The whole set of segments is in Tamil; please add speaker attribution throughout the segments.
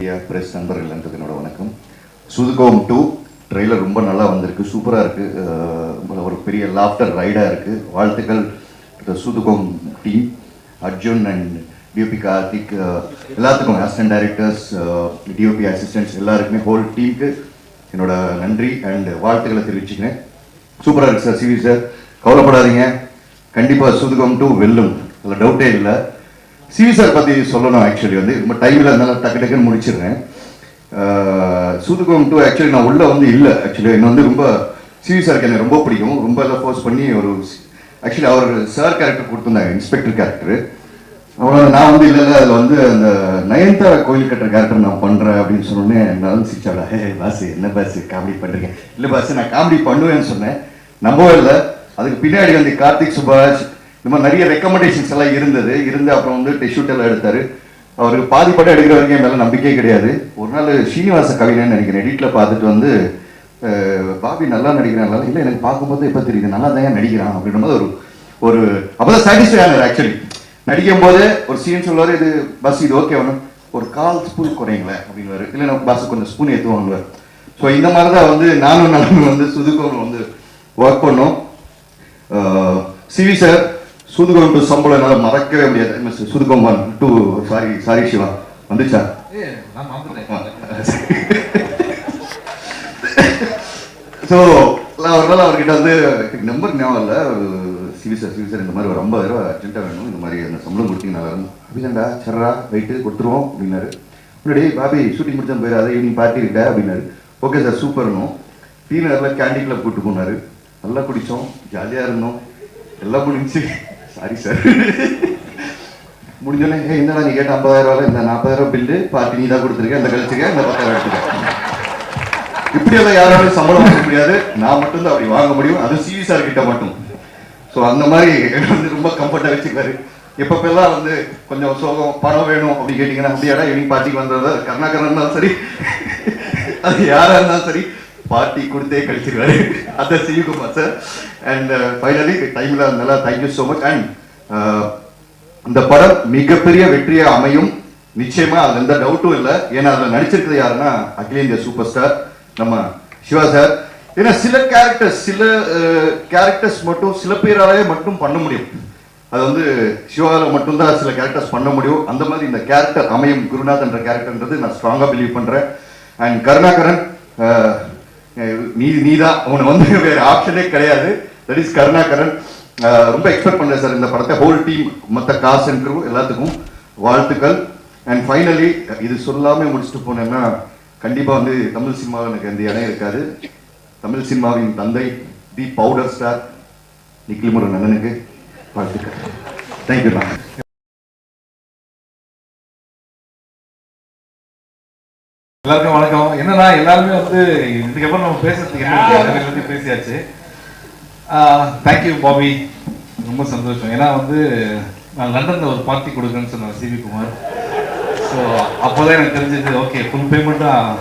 Speaker 1: பிரஸ் நண்பர்கள் எல்லாத்துக்கும் என்னோட வணக்கம். சுதுகோம் டூ ட்ரெய்லர் ரொம்ப நல்லா வந்திருக்கு. சூப்பராக இருக்குது ஒரு பெரிய லாஃப்டர் ரைடாக இருக்குது வாழ்த்துக்கள் சுதுகோம் team Arjun and DOP Karthik எல்லாத்துக்கும் அசிஸ்டன்ட் டைரக்டர்ஸ் டிஓபி அசிஸ்டன்ட்ஸ் எல்லாருக்குமே ஹோல் டீமுக்கு என்னோட நன்றி அண்ட் வாழ்த்துக்களை தெரிவிச்சுக்கிறேன். சூப்பராக இருக்குது சார் சிவி சார் கவலைப்படாதீங்க. கண்டிப்பாக சுதுகம் டூ வெல்லும். அதில் டவுட்டே இல்லை. சிவி சார் பற்றி சொல்லணும் ஆக்சுவலி வந்து. ரொம்ப டைமில் இருந்தாலும் டக்கு டக்குன்னு முடிச்சிடுறேன். சூதுகம் டூ ஆக்சுவலி நான் உள்ளே வந்து இல்லை. ஆக்சுவலி என்ன வந்து ரொம்ப சிவி சாருக்கு எனக்கு ரொம்ப பிடிக்கும். ரொம்ப எல்லாம் ஃபோர்ஸ் பண்ணி ஒரு ஆக்சுவலி அவர் சார் கேரக்டர் கொடுத்துருந்தாங்க இன்ஸ்பெக்டர் கேரக்டர் அவ்வளோ நான் வந்து இல்லை இல்லை அதில் வந்து அந்த நயன்தாரா கோயில் கட்டுற கேரக்டர் நான் பண்ணுறேன் அப்படின்னு சொன்னோடனே நான் சிரிச்சாடா ஹே பாஸ் என்ன பாஸ் காமெடி பண்ணுறீங்க இல்லை பாஸ் நான் காமெடி பண்ணுவேன்னு சொன்னேன். நம்பவே இல்லை. அதுக்கு பின்னாடி வந்து கார்த்திக் சுபாஷ் இந்த மாதிரி நிறைய ரெக்கமெண்டேஷன்ஸ் எல்லாம் இருந்தது. இருந்து அப்புறம் வந்து டெஷூட் எல்லாம் எடுத்தாரு. அவருக்கு பாதி படம் எடுக்கிற வரைக்கும் என் மேலே நம்பிக்கையே கிடையாது. ஒரு நாள் ஸ்ரீனிவாச கவிதைன்னு நினைக்கிறேன். எடிட்டில் பார்த்துட்டு வந்து பாபி நல்லா நடிக்கிறான் நல்லா இல்லை எனக்கு பார்க்கும்போது எப்போ தெரியுது? நல்லா தான் நடிக்கிறான்? அப்படின்ற மாதிரி ஒரு ஒரு அப்பதான் சாட்டிஸ்ஃபை ஆனார் ஆக்சுவலி நடிக்கும் போது ஒரு சீன் சொல்லுவார் இது பஸ் இது ஓகே வேணும் ஒரு கால் ஸ்பூன் குறைங்களேன் அப்படின்னு இல்லை நம்ம பஸ் கொஞ்சம் ஸ்பூன் ஏற்றுவாங்க ஸோ இந்த மாதிரி தான் வந்து நானும் நானும் வந்து சுதுக்கோன்னு வந்து ஒர்க் பண்ணோம். சிவி சார் சுதுகோம் டு சம்பளம் என்னால் மறக்கவே முடியாது. மிஸ் சுதுகோமான் டூ சாரி சாரி சிவா. வந்துச்சா. ஸோ ஒரு நாள் அவர்கிட்ட வந்து நம்பர் ஞாபகம் இல்லை. சிவி சார் சிவி சார் இந்த மாதிரி ஒரு ஐம்பது ரூபா அர்ஜென்ட்டாக வேணும். இந்த மாதிரி அந்த சம்பளம் கொடுத்தீங்க நல்லா இருக்கும். அப்படிதான்டா சர்ரா வெயிட்டு கொடுத்துருவோம் அப்படின்னாரு. முன்னாடி பாபி ஷூட்டிங் முடிச்சா போயிடாத ஈவினிங் பார்ட்டி இருக்கா அப்படின்னாரு. ஓகே சார் சூப்பர்னும் டீ நேரில் கேண்டீன் கிளப் கூட்டு போனாரு. நல்லா குடித்தோம் ஜாலியாக இருந்தோம். எல்லாம் முடிஞ்சு. சாரி சார் முடிஞ்சோடனே ஏ என்னடா நீ கேட்ட ஐம்பதாயிரம் ரூபாய் இந்த நாற்பதாயிரம் பில்லு பார்ட்டி நீ தான் கொடுத்துருக்க. இந்த கழிச்சுக்க இந்த பத்தாயிரம் எடுத்துக்க. இப்படியெல்லாம் யாராலும் சம்பளம் வாங்க முடியாது. நான் மட்டும்தான் அப்படி வாங்க முடியும். அது சிவி சார் கிட்ட மட்டும். ஸோ அந்த மாதிரி வந்து ரொம்ப கம்ஃபர்ட்டாக வச்சுக்காரு எப்பப்பெல்லாம் வந்து கொஞ்சம் சோகம் பணம் வேணும் அப்படின்னு கேட்டிங்கன்னா அப்படியாடா ஈவினிங் பார்ட்டிக்கு வந்ததா? கருணாகரன் இருந்தாலும் சரி. அது யாராக இருந்தாலும் சரி. பார்ட்டி கொடுத்தே கழிச்சிருவாரு. அதை சிவிகுமார் சார் அண்ட் ஃபைனலி டைமில் நல்லா தேங்க்யூ ஸோ மச் அண்ட் இந்த படம் மிகப்பெரிய வெற்றியை அமையும். நிச்சயமா அதுல எந்த டவுட்டும் இல்லை. ஏன்னா அதுல நடிச்சிருக்கிறது யாருன்னா அகில இந்திய சூப்பர் ஸ்டார் நம்ம சிவா சார் ஏன்னா சில கேரக்டர்ஸ் சில uh, கேரக்டர்ஸ் மட்டும் சில பேராலே மட்டும் பண்ண முடியும். அது வந்து சிவாவில் மட்டும்தான் சில கேரக்டர்ஸ் பண்ண முடியும். அந்த மாதிரி இந்த கேரக்டர் அமையும். குருநாத் என்ற கேரக்டர்ன்றது நான் ஸ்ட்ராங்காக பிலீவ் பண்ணுறேன் அண்ட் கருணாகரன் uh, நீ நீதான். உன வந்து வேற ஆப்ஷனே கிடையாது. That is Karunakaran. ரொம்ப எக்ஸ்பெக்ட் பண்றேன் சார் இந்த படத்தை. ஹோல் டீம் மற்ற காசு எல்லாத்துக்கும் வாழ்த்துக்கள். அண்ட் ஃபைனலி இது சொல்லாமல் முடிச்சுட்டு போனேன்னா கண்டிப்பாக வந்து தமிழ் சினிமாவில் எனக்கு எந்த இடம் இருக்காது. தமிழ் சினிமாவின் தந்தை தி பவுடர் ஸ்டார் நிக்கிலிமுருகன் அண்ணனுக்கு வாழ்த்துக்கள். தேங்க்யூ மேம்
Speaker 2: எல்லாருக்கும் வணக்கம். என்னன்னா எல்லாருமே வந்து இதுக்கப்புறம் நம்ம பேசுறதுக்கு என்ன பத்தி பேசியாச்சு. Thank you Bobby. ரொம்ப சந்தோஷம். ஏன்னா வந்து நான் லண்டன்ல ஒரு பார்ட்டி கொடுக்குறேன்னு சொன்னேன் சிவி குமார். ஸோ அப்போதான் எனக்கு தெரிஞ்சது ஓகே ஃபுல் பேமெண்ட்டாக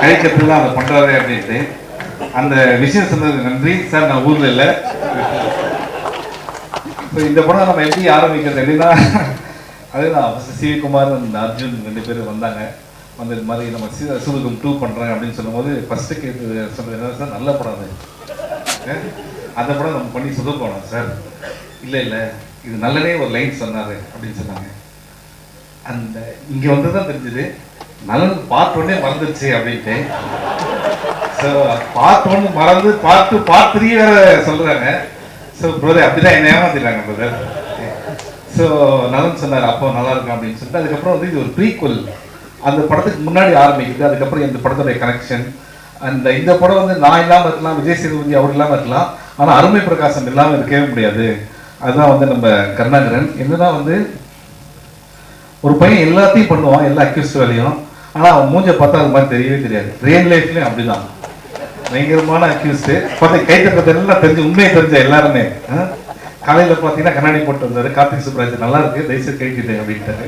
Speaker 2: கழிக்கிறது தான் அதை பண்ணுறாரு அப்படின்ட்டு. அந்த விஷயம் சொன்னதுக்கு நன்றி. சார் நான் ஊரில் இல்லை. இப்போ இந்த படம் நம்ம எப்படி ஆரம்பிக்கிறது எப்படின்னா அதுதான். சிவி குமார் அந்த அர்ஜுன் ரெண்டு பேரும் வந்தாங்க. வந்து இது மாதிரி நம்ம சீதா சிவகம் டூ பண்ணுறேன் அப்படின்னு சொல்லும்போது ஃபஸ்ட்டு கேட்டு சொன்னது என்ன சார்? நல்ல படம் அது. அந்த படம் நம்ம பண்ணி சுதப்போனோம் சார். இல்லை இல்லை. இது நல்லதே ஒரு லைன் சொன்னார் அப்படின்னு சொன்னாங்க. அந்த இங்கே வந்து தான் தெரிஞ்சுது. நல்லது பார்ட் ஒன்னே மறந்துருச்சு அப்படின்ட்டு. ஸோ பார்ட் ஒன் மறந்து பார்ட் டூ பார்ட் த்ரீ வேற சொல்றாங்க. ஸோ பிரதர் அப்படிதான் என்ன ஏமாத்திடுறாங்க பிரதர் ஸோ நலன் சொன்னார் அப்போ நல்லா இருக்கும் அப்படின்னு சொல்லிட்டு அதுக்கப்புறம் வந்து இது ஒரு ப்ரீக்குவல் அந்த படத்துக்கு முன்னாடி ஆரம்பிக்குது அதுக்கப்புறம் இந்த படத்துடைய கனெக்ஷன் அந்த இந்த படம் வந்து நான் இல்லாமல் இருக்கலாம் விஜய் சேதுபதி அவர் இல்லாமல் இருக்கலாம் ஆனால் அருமை பிரகாசம் இல்லாமல் இருக்கவே முடியாது. அதுதான் வந்து நம்ம கருணாகரன். என்னன்னா வந்து ஒரு பையன் எல்லாத்தையும் பண்ணுவான் எல்லா அக்யூஸ்ட் வேலையும் ஆனால் அவன் மூஞ்ச பார்த்தா அது மாதிரி தெரியவே தெரியாது. ரியல் லைஃப்லேயும் அப்படிதான். பயங்கரமான அக்யூஸ்ட் பார்த்தா கை தட்டத்தை எல்லாம் தெரிஞ்சு உண்மையை தெரிஞ்ச எல்லாருமே. காலையில் பார்த்தீங்கன்னா கண்ணாடி போட்டு வந்தார். கார்த்திக் சுப்ராஜ் நல்லா இருக்கு தயவுசெய்து கழிக்கிட்டேன் அப்படின்ட்டாரு.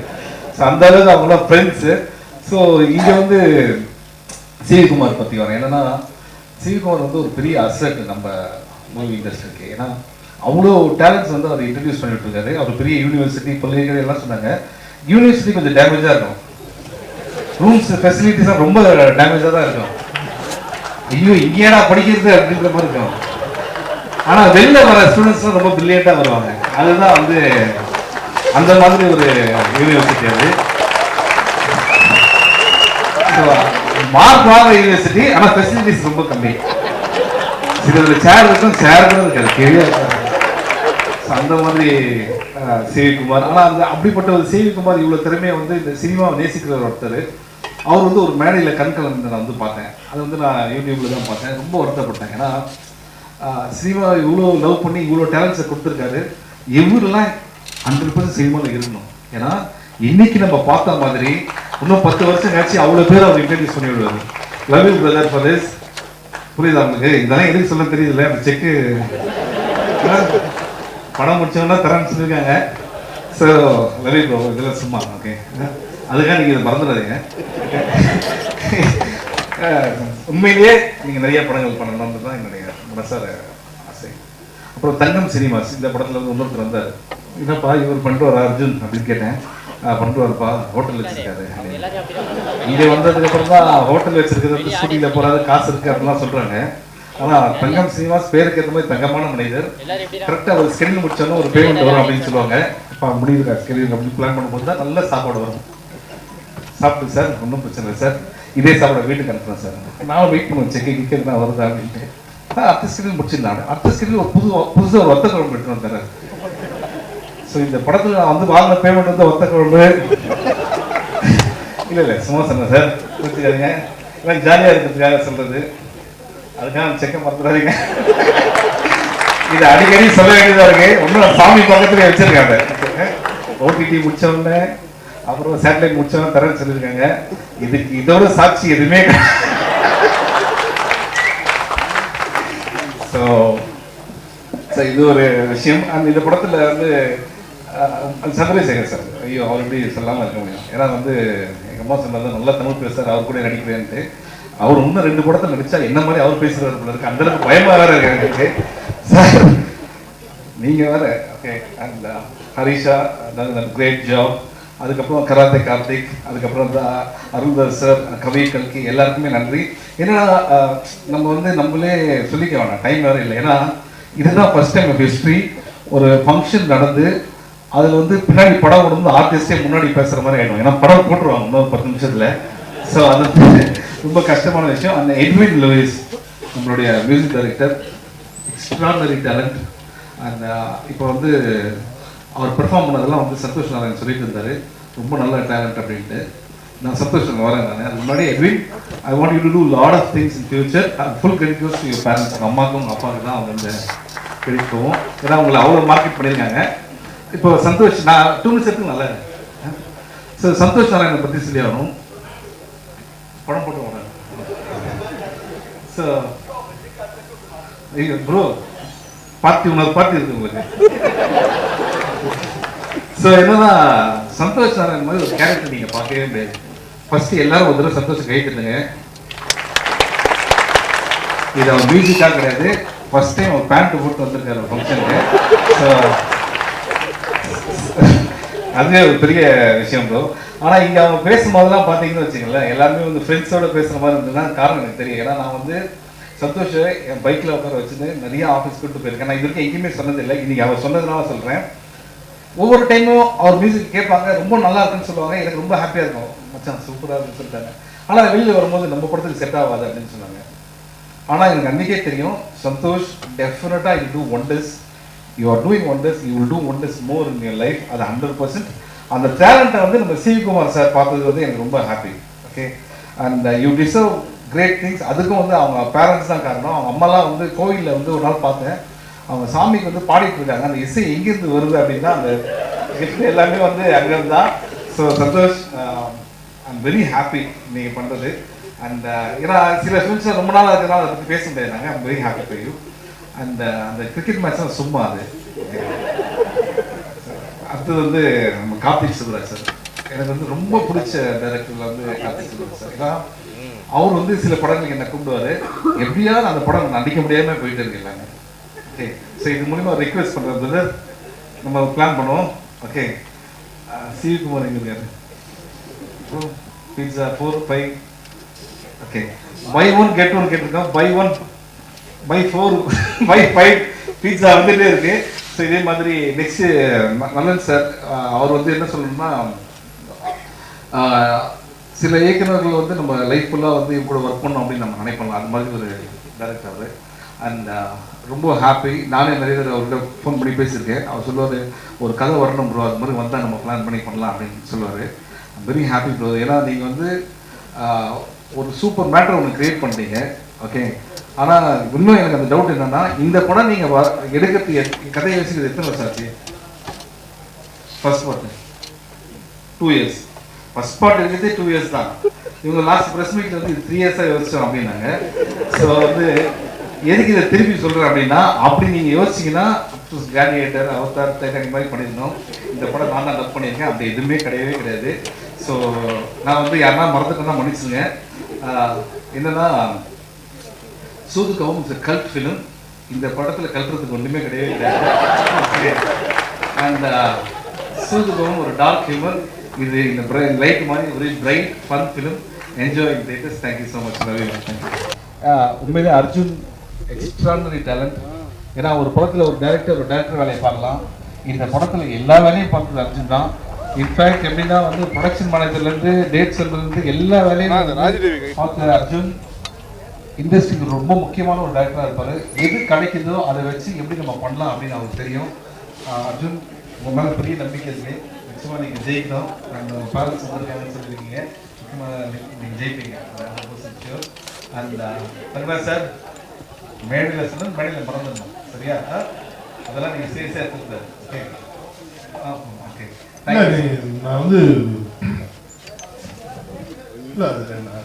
Speaker 2: ஸோ அந்த அளவுக்கு அவங்களாம் ஃப்ரெண்ட்ஸு ஸோ இங்கே வந்து சிவகுமார் பற்றி வரேன். என்னன்னா சிவகுமார் வந்து ஒரு பெரிய அசட் நம்ம மூவி இண்டஸ்ட்ரிக்கு ஏன்னா அவ்வளோ டேலண்ட்ஸ் வந்து அவர் இன்ட்ரடியூஸ் பண்ணிட்டு இருக்காரு. அவர் பெரிய யூனிவர்சிட்டி பல்கலைக்கழகம் எல்லாம் சொன்னாங்க. யூனிவர்சிட்டி கொஞ்சம் டேமேஜாக இருக்கும். ரூம்ஸ் ஃபெசிலிட்டிஸ்லாம் ரொம்ப டேமேஜாக தான் இருக்கும். ஐயோ இங்கேடா படிக்கிறது அப்படின்ற மாதிரி இருக்கும். ஆனால் வெளில வர ஸ்டூடெண்ட்ஸ்லாம் ரொம்ப பிரில்லியண்டா வருவாங்க. அதுதான் வந்து அந்த மாதிரி ஒரு யூனிவர்சிட்டி அது. மார்க் வாங்க யூனிவர்சிட்டி ஆனா ஃபெசிலிட்டிஸ் ரொம்ப கம்மி. சில சேர் இருக்கும் சேர் கூட இருக்காது கீழே அந்த மாதிரி சிவிகுமார் ஆனால் அந்த அப்படிப்பட்ட ஒரு சிவிகுமார் இவ்வளோ திறமையை வந்து இந்த சினிமாவை நேசிக்கிற ஒருத்தர். அவர் வந்து ஒரு மேடையில் கண் கலந்து நான் வந்து பார்த்தேன். அது வந்து நான் யூடியூப்பில் தான் பார்த்தேன். ரொம்ப வருத்தப்பட்டேன். ஏன்னா சினிமா இவ்வளோ லவ் பண்ணி இவ்வளோ டேலண்ட்ஸை கொடுத்துருக்காரு. இவரெல்லாம் ஹண்ட்ரட் பர்சன்ட் சினிமாவில் இருக்கணும் ஏன்னா இன்னைக்கு நம்ம பார்த்த மாதிரி இன்னும் பத்து வருஷம் கழிச்சு அவ்வளோ பேர் அவர் இன்ட்ரடியூஸ் பண்ணி விடுவாரு love you brother for this புரியுதா உங்களுக்கு? இதெல்லாம் எதுக்கு சொல்ல தெரியுதுல்ல? அந்த செக்கு படம் முடிச்சவங்கன்னா தரேன்னு சொல்லியிருக்காங்க. ஸோ வெரி ப்ரோ இதெல்லாம் சும்மா ஓகே அதுக்காக நீங்கள் இதை மறந்துடாதீங்க. உண்மையிலேயே நீங்கள் நிறைய படங்கள் பண்ணணும்னு தான் என்னுடைய மனசார ஆசை. அப்புறம் தங்கம் சினிமாஸ் இந்த படத்துல வந்து இன்னொருத்தர் வந்தார். என்னப்பா இவர் பண்ணுவாரா அர்ஜுன் அப்படின்னு கேட்டேன். "ஆ, பண்ணுவாருப்பா ஹோட்டல் வச்சிருக்காரு. இங்க வந்ததுக்கு அப்புறம் தான் ஹோட்டல் வச்சிருக்கிறது வந்து ஸ்கூட்டில போறாது காசு இருக்கு அப்படிலாம் சொல்றாங்க. ஆனா தங்கம் சினிமாஸ் பேருக்கு ஏற்ற மாதிரி தங்கமான மனிதர். கரெக்டா ஒரு ஸ்கெடியூல் முடிச்சோன்னா ஒரு பேமெண்ட் வரும் அப்படின்னு சொல்லுவாங்க. அப்பா முடியுது ஸ்கெடியூல் அப்படின்னு பிளான் பண்ணும்போது தான் நல்ல சாப்பாடு வரும். சாப்பிட்டு சார் ஒன்றும் பிரச்சனை இல்லை சார். இதே சாப்பிட வீட்டுக்கு அனுப்புறேன் சார். நான் வெயிட் பண்ணுவேன் செக்கு கிக்கெட் நான் வருதா அப்படின்ட்டு. அடுத்த ஸ்கிரீன் முடிச்சிருந்தாங்க அடுத்த ஸ்கிரீன் ஒரு புது புதுசாக ஒரு வத்த குழம்பு எடுத்துட்டு வந்தார். ஸோ இந்த படத்தில் நான் வந்து வாங்கின பேமெண்ட் வந்து ஒத்த குழம்பு. இல்லை இல்லை சும்மா சொன்னேன் சார் புரிச்சுக்காதீங்க எல்லாம் ஜாலியாக இருக்கிறதுக்காக சொல்கிறது அதுக்காக செக்க மறந்துடாதீங்க. இது அடிக்கடி சொல்ல வேண்டியதாக இருக்கு. ஒன்றும் சாமி பக்கத்தில் வச்சிருக்காங்க. ஓடிடி முடிச்ச உடனே அப்புறம் சேட்டலைட் முடிச்ச உடனே தரேன்னு சொல்லியிருக்காங்க. இதுக்கு இதோட சாட்சி எதுவுமே ஸோ ஸோ இது ஒரு விஷயம். அந்த இந்த படத்தில் வந்து அது சந்திரசேகர் சார். ஐயோ அவர் எப்படி சொல்லாம இருக்க முடியும். ஏன்னா வந்து எங்கள் அம்மா சொன்னது நல்லா தமிழ் பேசுகிறார் அவர் கூட நடிக்கிறேன்ட்டு அவர் இன்னும் ரெண்டு படத்துல நடித்தா என்ன மாதிரி அவர் பேசுகிறார் போல இருக்கு. அந்தளவுக்கு பயமாக வேறு இருக்கு எனக்கு சார் நீங்கள் வேறு ஓகே அண்ட் ஹரிஷா கிரேட் ஜாப் அதுக்கப்புறம் கராத்தே கார்த்திக் அதுக்கப்புறம் இந்த அருள்தாஸ் சார் கவி கல்கி எல்லாருக்குமே நன்றி. ஏன்னா நம்ம வந்து நம்மளே சொல்லிக்க வேணாம். டைம் வேறு இல்லை. ஏன்னா இதுதான் ஃபர்ஸ்ட் டைம் ஹிஸ்ட்ரி ஒரு ஃபங்க்ஷன் நடந்து அதில் வந்து பின்னாடி படம் ஓடும்போது ஆர்டிஸ்டே முன்னாடி பேசுகிற மாதிரி ஆகிடும் ஏன்னா படம் போட்டுருவாங்க இன்னொரு பத்து நிமிஷத்தில். ஸோ அது ரொம்ப கஷ்டமான விஷயம். அந்த எட்வின் லூயிஸ் நம்மளுடைய music director extraordinary talent and இப்போ வந்து அவர் பெர்ஃபார்ம் பண்ணதெல்லாம் வந்து சந்தோஷ் நாராயண் சொல்லிட்டு இருந்தார். ரொம்ப நல்ல டேலண்ட் அப்படின்ட்டு. நான் சந்தோஷ் வரேன் நான். அது முன்னாடி Edwin I want you to do lot of things in future and full credit your parents உங்கள் அம்மாக்கும் அப்பாவுக்கு தான் அவங்க வந்து கிரெடிட் ஏன்னா உங்களை அவ்வளோ மார்க்கெட் பண்ணியிருக்காங்க. இப்போ சந்தோஷ் நான் டூ மினிட்ஸ் எடுத்து நல்லா ஸோ சந்தோஷ் நாராயணனை பற்றி சொல்லி ஆகணும் படம் போட்டு வரேன் ஸோ ஐயோ ப்ரோ பார்ட்டி இன்னொரு பார்ட்டி இருக்கு உங்களுக்கு ஸோ என்னன்னா சந்தோஷ் நாராயண் மாதிரி ஒரு கேரக்டர் நீங்கள் பார்க்கவே முடியாது. ஃபர்ஸ்ட் எல்லாரும் ஒரு தடவை சந்தோஷம் கை தட்டுங்க இது அவன் மியூசிக்காக கிடையாது. ஃபர்ஸ்ட் டைம் அவன் பேண்ட் போட்டு வந்திருக்காரு ஃபங்க்ஷனுக்கு ஸோ அதுவே ஒரு பெரிய விஷயம் ப்ரோ ஆனால் இங்கே அவங்க பேசும்போதெல்லாம் பார்த்தீங்கன்னு வச்சுக்கோங்களேன் எல்லாருமே வந்து ஃப்ரெண்ட்ஸோட பேசுகிற மாதிரி இருந்ததுன்னா காரணம் எனக்கு தெரியும் ஏன்னா நான் வந்து சந்தோஷ என் பைக்கில் உட்கார வச்சுட்டு நிறைய ஆஃபீஸ் கூட்டு போயிருக்கேன். நான் இது வரைக்கும் எங்கேயுமே சொன்னதில்லை. இன்னைக்கு அவர் சொன்னதுனால சொல்கிறேன் ஒவ்வொரு டைமும் அவர் மியூசிக் கேட்பாங்க. ரொம்ப நல்லா இருக்குன்னு சொல்லுவாங்க. எனக்கு ரொம்ப ஹாப்பியாக இருக்கும். மச்சான் சூப்பராக இருக்குன்னு சொல்லிட்டாங்க ஆனா வெளியில் வரும்போது நம்ம படத்துக்கு செட் ஆகாது அப்படின்னு சொன்னாங்க. ஆனால் எனக்கு அன்றைக்கே தெரியும் சந்தோஷ் டெஃபினட்டாக you do wonders you are doing wonders you will do wonders more in your life அது ஹண்ட்ரட் பர்சன்ட் அந்த டேலண்ட்டை வந்து நம்ம சிவிகுமார் சார் பார்த்தது வந்து எனக்கு ரொம்ப happy okay and you deserve great things அதுக்கும் வந்து அவங்க பேரண்ட்ஸ் தான் காரணம். அவங்க அம்மாலாம் வந்து கோயிலில் வந்து ஒரு நாள் பார்த்தேன். அவங்க சாமிக்கு வந்து பாடிட்டு இருக்காங்க. அந்த இசை எங்கேருந்து வருது அப்படின்னா அந்த gift எல்லாமே வந்து அங்கேருந்து. தான் so Santhosh I'm very happy நீங்கள் பண்ணுறது அண்ட் ஏன்னா சில ஃபிலிம்ஸ் ரொம்ப நாள் இருக்கிறனால அதை பற்றி பேச முடியாது. நாங்கள் I'm very happy for you அந்த அந்த கிரிக்கெட் மேட்ச் தான் சும்மா அது. அடுத்தது வந்து நம்ம கார்த்திக் சுப்ராஜ் சார். எனக்கு வந்து ரொம்ப பிடிச்ச டைரக்டர்ல வந்து கார்த்திக் சுப்ராஜ் சார். ஏன்னா அவர் வந்து சில படங்களுக்கு என்ன கூப்பிடுவாரு. எப்படியாவது அந்த படம் நடிக்க முடியாம போயிட்டு இருக்கு எல்லாமே. ஓகே ஸோ இது மூலிமா ரிக்வெஸ்ட் பண்றது நம்ம பிளான் பண்ணுவோம். ஓகே சிவிகுமார் எங்க இருக்காரு? Bro, pizza four five okay buy one get one கேட்டிருக்கோம் buy one buy four buy five pizza வந்துட்டே இருக்கு. ஸோ இதே மாதிரி நெக்ஸ்ட் நல்லன் சார் அவர் வந்து என்ன சொல்லணும்னா சில இயக்குனர்கள் வந்து நம்ம லைஃப் ஃபுல்லாக வந்து இவங்க கூட ஒர்க் பண்ணோம் அப்படின்னு நம்ம நினைப்பலாம் அது மாதிரி ஒரு டேரக்டர் அவர். அண்ட் ரொம்ப ஹாப்பி நானே நிறைய பேர் அவர்கிட்ட ஃபோன் பண்ணி பேசியிருக்கேன். அவர் சொல்லுவார் ஒரு கதை வரணும் ப்ரோ அது மாதிரி வந்தால் நம்ம பிளான் பண்ணி பண்ணலாம் அப்படின்னு சொல்லுவார். வெரி ஹாப்பி ப்ரோ ஏன்னா நீங்கள் வந்து ஒரு சூப்பர் மேட்டர் ஒன்று கிரியேட் பண்ணிட்டீங்க. ஓகே ஆனால் இன்னும் எனக்கு அந்த டவுட் என்னன்னா இந்த படம் நீங்கள் எடுக்கிறது எத்- கதையை யோசிக்கிறது எத்தனை வருஷம் ஆச்சு? First part two years first part இருக்கிறதே டூ இயர்ஸ் தான். இவங்க லாஸ்ட் ப்ரெஸ் மீட்ல வந்து த்ரீ இயர்ஸாக யோசிச்சோம் அப்படின்னாங்க. ஸோ வந்து எதுக்கு இதை திருப்பி சொல்கிறேன் அப்படின்னா அப்படி நீங்கள் யோசிச்சிங்கன்னா கிராடியேட்டர் அவதார் தேக்கானி மாதிரி பண்ணியிருந்தோம். இந்த படம் நான் தான் டப் பண்ணியிருக்கேன். அப்படி எதுவுமே கிடையவே கிடையாது. ஸோ நான் வந்து யாருன்னா மறந்துட்டேன்னா மன்னிச்சுங்க. என்னன்னா என்னன்னா சூதுகவும் இட்ஸ் கல்ட் ஃபிலிம் இந்த படத்தில் கல்ட்டுறதுக்கு ஒன்றுமே கிடையவே கிடையாது. அண்ட் சூதுகவும் ஒரு டார்க் ஹியூமர் இது இந்த லைட் மாதிரி ஒரு bright fun film enjoy theatres thank you so much Ravi உண்மையிலே அர்ஜுன் எக்ஸ்ட்ரானரி டேலண்ட் ஏன்னா ஒரு படத்தில் ஒரு டேரக்டர் ஒரு டேரக்டர் வேலையை பார்க்கலாம். இந்த படத்தில் எல்லா வேலையும் பார்த்தது அர்ஜுன் தான். இன்ஃபேக்ட் எப்படின்னா வந்து ப்ரொடக்ஷன் மேனேஜர்லேருந்து டேட் செல்லேருந்து எல்லா வேலையும் பார்த்த அர்ஜுன். இண்டஸ்ட்ரிக்கு ரொம்ப முக்கியமான ஒரு டேரக்டராக இருப்பார். எது கிடைக்குதோ அதை வச்சு எப்படி நம்ம பண்ணலாம் அப்படின்னு அவருக்கு தெரியும். அர்ஜுன் உங்கள் மேலே பெரிய நம்பிக்கை இருக்குது நிச்சயமாக நீங்கள் ஜெயிக்கணும். அண்ட் பேரண்ட்ஸ் uh, வந்திருக்காங்கன்னு சொல்லியிருக்கீங்க முக்கியமாக நீங்கள் ஜெயிப்பீங்க. அண்ட் தங்கராஜ் uh, சார் மேடையில் சொன்ன மேடையில் மறந்துடணும். சரியா? அதெல்லாம் நீங்கள் சீரியஸாக எடுத்துக்கூடாது ஓகே ஓகே
Speaker 3: நான் வந்து இல்ல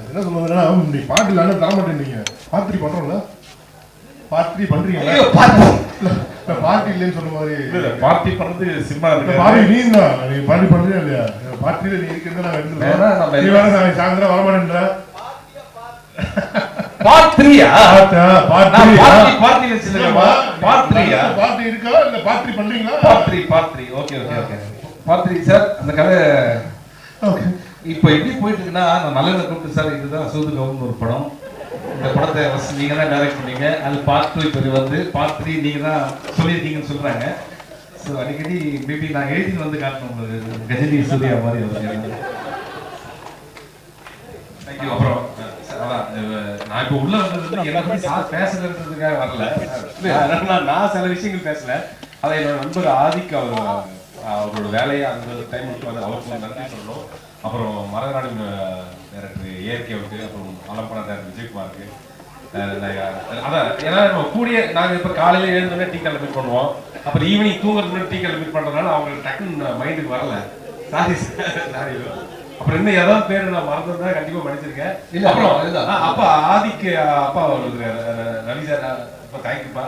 Speaker 3: என்ன சொல்லுவேன்னா நீ பாட்டு இல்லாம தர மாட்டேன்றீங்க. பார்ட் த்ரீ பண்றோம்ல? பார்ட் த்ரீ
Speaker 2: பார்த்து
Speaker 3: இல்ல பார்ட்டி இல்லைன்னு சொன்ன மாதிரி.
Speaker 2: இல்லை பார்ட்டி பண்ணுறது சினிமா
Speaker 3: இல்ல, பார்ட்டி நீ தான். நீ பார்ட்டி பண்றியா இல்லையா? நீ இருக்கிறத நான் எடுத்துக்கிறேன் நீ வேணா நான் சாயந்தரம் வரமாட்டேன்ற
Speaker 2: பார்ட் த்ரீயா?
Speaker 3: பார்ட்
Speaker 2: நான்
Speaker 3: த்ரீ
Speaker 2: பார்ட்டி பார்ட்டி வச்சிருக்கேன் பார்ட் த்ரீயா?
Speaker 3: பார்ட்டி இருக்கா? இல்ல பார்ட் த்ரீ பண்றீங்களா?
Speaker 2: Part three part three. Okay okay okay. Part three sir அந்த கதை
Speaker 3: ஓகே.
Speaker 2: இப்போ எப்படி போயிட்டு இருக்குன்னா நான் நல்லதை கூப்பிட்டு சார் இதுதான் சூது கவுன் ஒரு படம். இந்த படத்தை ஃபஸ்ட் நீங்க தான் டைரக்ட் பண்ணீங்க. அது பார்ட் டூ இப்போ வந்து பார்ட் த்ரீ நீங்கள் தான் சொல்லியிருக்கீங்கன்னு சொல்றாங்க. ஸோ அடிக்கடி மேபி நான் எழுதி வந்து காட்டணும் உங்களுக்கு கஜினி சூர்யா மாதிரி
Speaker 4: தேங்க்யூ அப்புறம் நான் இப்போ உள்ள வந்தது எல்லாருமே சார் பேசுறதுக்காக வரல. அதனால நான் நான் சில விஷயங்கள் பேசல. அதை என்னோட நண்பர் ஆதிக்கு அவர் அவரோட வேலையை அந்த டைம் மட்டும் அவருக்கு நன்றி சொல்லணும். அப்புறம் மரநாடு டேரக்டர் ஏற்கேவுக்கு அப்புறம் அலப்பட டேரக்டர் விஜயகுமாருக்கு. அதான் ஏன்னா நம்ம கூடிய நாங்கள் இப்போ காலையில் எழுந்தோடனே டீ கடை மீட் பண்ணுவோம். அப்புறம் ஈவினிங் தூங்குறதுக்கு முன்னாடி டீ கடை மீட் பண்ணுறதுனால அவங்களுக்கு டக்குன்னு மைண்டுக்கு வரல. சாரி சாரி அப்புறம் இன்னும் ஏதாவது பேர் நான் மறந்துருந்தா கண்டிப்பா படிச்சிருக்கேன்
Speaker 2: இல்ல,
Speaker 4: அப்புறம் அப்பா ஆதிக்கு அப்பா அஹ், ரவி சார் அப்பா தேங்க்யூப்பா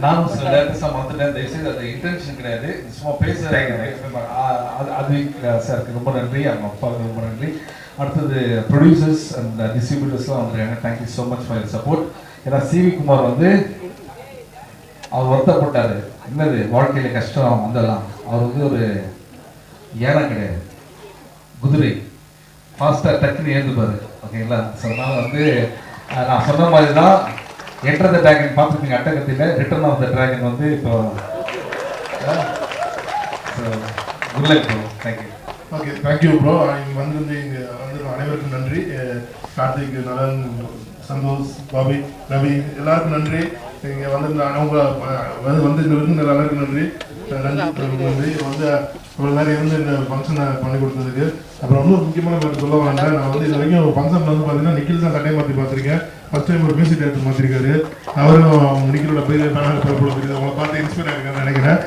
Speaker 2: நானும் சில டேரக்டர்ஸாக மறந்துட்டேன். தயவுசெய்து அது இன்டென்ஷன் கிடையாது. சும்மா பேச
Speaker 4: Thank you.
Speaker 2: அஹ் அது சாருக்கு ரொம்ப நன்றி. அவங்க அப்பாவுக்கு ரொம்ப நன்றி. அடுத்தது ப்ரொடியூசர்ஸ் அண்ட் டிஸ்ட்ரிபியூட்டர்ஸ்லாம் வந்திருக்காங்க thank you so much for support ஏன்னா சிவி குமார் வந்து அவர் வருத்தப்பட்டாரு. என்னது வாழ்க்கையில கஷ்டம் வந்தெல்லாம் அவர் வந்து ஒரு ஏனம் கிடையாது குதிரை. ஃபாஸ்ட்டாக டக்குன்னு ஏந்துப்பாரு. ஓகேங்களா? ஸோ அதனால வந்து நான் சொன்ன மாதிரி தான் என்டர் த டிராகன் பார்த்துருப்பீங்க அட்டகத்தில் ரிட்டர்ன் ஆஃப் த டிராகன் வந்து இப்போ so good luck bro thank you
Speaker 3: okay thank you bro இங்கே வந்திருந்து இங்கே வந்து அனைவருக்கும் நன்றி. கார்த்திக் நலன் சந்தோஷ் பாபி ரவி எல்லாருக்கும் நன்றி. இங்கே வந்திருந்த அவங்க வந்து வந்து இந்த எல்லாருக்கும் நன்றி. நன்றி நன்றி. வந்து இவ்வளோ நேரம் இருந்து இந்த ஃபங்க்ஷனை பண்ணி கொடுத்ததுக்கு அப்புறம் இன்னும் முக்கியமான மேட்டர் சொல்ல வேண்டாம் நான் வந்து இது வரைக்கும் ஃபங்க்ஷன் வந்து பார்த்தீங்கன்னா நிக்கில் தான் கட்டை மாற்றி பார்த்துருக்கேன். ஃபர்ஸ்ட் டைம் ஒரு மியூசிக் டேரக்டர் மாற்றிருக்காரு அவரும் நிக்கிலோட பேர் பேனர் போட தெரியுது உங்களை பார்த்து இன்ஸ்பயர் ஆகிருக்கான்னு நினைக்கிறேன்.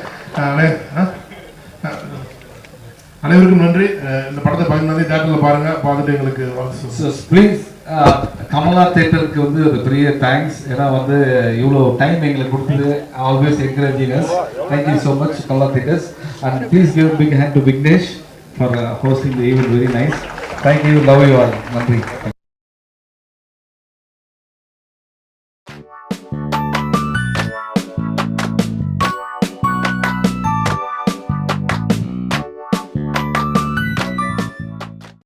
Speaker 3: அனைவருக்கும் நன்றி. இந்த படத்தை பதினாந்தே தேட்டரில் பாருங்க பார்த்துட்டு எங்களுக்கு
Speaker 2: ப்ளீஸ் கமலா தேட்டருக்கு வந்து ஒரு பெரிய தேங்க்ஸ் ஏன்னா வந்து இவ்வளோ டைம் எங்களுக்கு கொடுத்தது. Always encouraging us thank you so much Kamala theatres and please give big hand to Vignesh for hosting the event very nice thank you love you all நன்றி